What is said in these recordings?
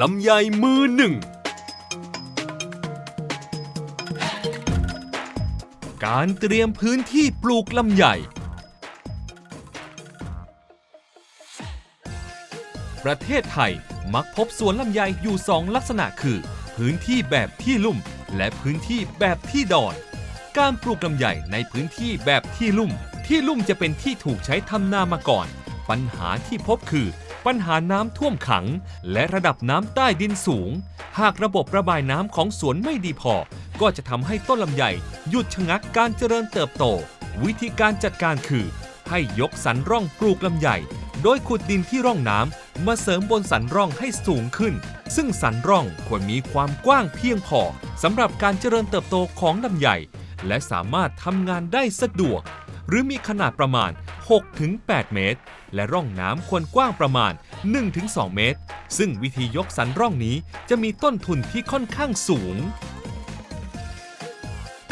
ลำไยมือหนึ่ง การเตรียมพื้นที่ปลูกลำไย ประเทศไทยมักพบสวนลำไยอยู่สองลักษณะคือ พื้นที่แบบที่ลุ่ม และพื้นที่แบบที่ดอน การปลูกลำไยในพื้นที่แบบที่ลุ่ม ที่ลุ่มจะเป็นที่ถูกใช้ทำนามาก่อน ปัญหาที่พบคือ ปัญหาน้ำท่วมขัง และระดับน้ำใต้ดินสูง หากระบบระบายน้ำของสวนไม่ดีพอ ก็จะทำให้ต้นลำไยหยุดชะงักการเจริญเติบโต วิธีการจัดการคือ ให้ยกสันร่องปลูกลำไยโดยขุดดินที่ร่องน้ำมาเสริมบนสันร่องให้สูงขึ้น ซึ่งสันร่องควรมีความกว้างเพียงพอสำหรับการเจริญเติบโตของลำไยและสามารถทำงานได้สะดวก หรือมีขนาดประมาณ 6-8 เมตร และร่องน้ำควรกว้างประมาณ 1-2 เมตร ซึ่งวิธียกสันร่องนี้จะมีต้นทุนที่ค่อนข้างสูง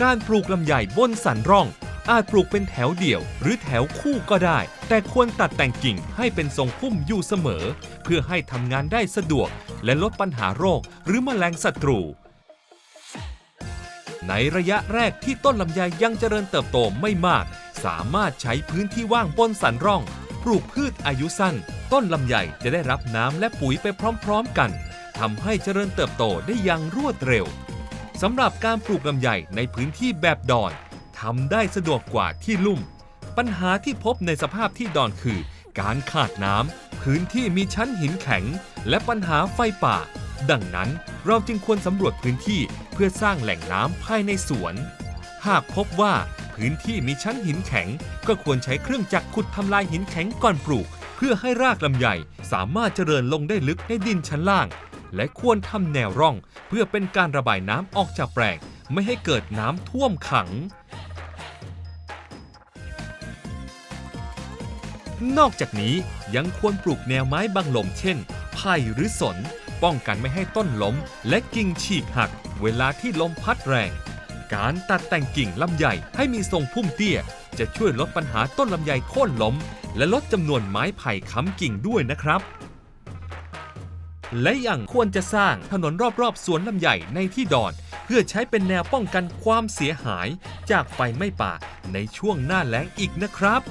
การปลูกลำไยบนสันร่อง อาจปลูกเป็นแถวเดี่ยว หรือแถวคู่ก็ได้ แต่ควรตัดแต่งกิ่งให้เป็นทรงพุ่มอยู่เสมอ เพื่อให้ทำงานได้สะดวก และลดปัญหาโรค หรือแมลงศัตรูในระยะแรกที่ต้นลำไยยังเจริญเติบโตไม่มาก สามารถใช้พื้นที่ว่างบนสันร่อง ปลูกพืชอายุสั้น ต้นลำไยจะได้รับน้ำและปุ๋ยไปพร้อมๆกันทำให้เจริญเติบโตได้อย่างรวดเร็วสำหรับการปลูกลำไยในพื้นที่แบบดอนทำได้สะดวกกว่าที่ลุ่ม ปัญหาที่พบในสภาพที่ดอนคือ การขาดน้ำพื้นที่มีชั้นหินแข็ง และปัญหาไฟป่า ดังนั้นเราจึงควรสำรวจพื้นที่เพื่อสร้างแหล่งน้ำภายในสวน หากพบว่า พื้นที่มีชั้นหินแข็ง ก็ควรใช้เครื่องจักรขุดทำลายหินแข็งก่อนปลูก เพื่อให้รากลำไยสามารถเจริญลงได้ลึกในดินชั้นล่าง และควรทำแนวร่อง เพื่อเป็นการระบายน้ำออกจากแปลงไม่ให้เกิดน้ำท่วมขัง นอกจากนี้ยังควรปลูกแนวไม้บังลมเช่น ไผ่หรือสน ป้องกันไม่ให้ต้นล้ม และกิ่งฉีกหัก เวลาที่ลมพัดแรง การตัดแต่งกิ่งลำไยให้มีทรงพุ่มเตี้ย จะช่วยลดปัญหาต้นลำไยโค่นล้ม และลดจำนวนไม้ไผ่ค้ำกิ่งด้วยนะครับ และยังควรจะสร้างถนนรอบๆสวนลำไยในที่ดอน เพื่อใช้เป็นแนวป้องกันความเสียหาย จากไฟไหม้ป่าในช่วงหน้าแล้งอีกนะครับ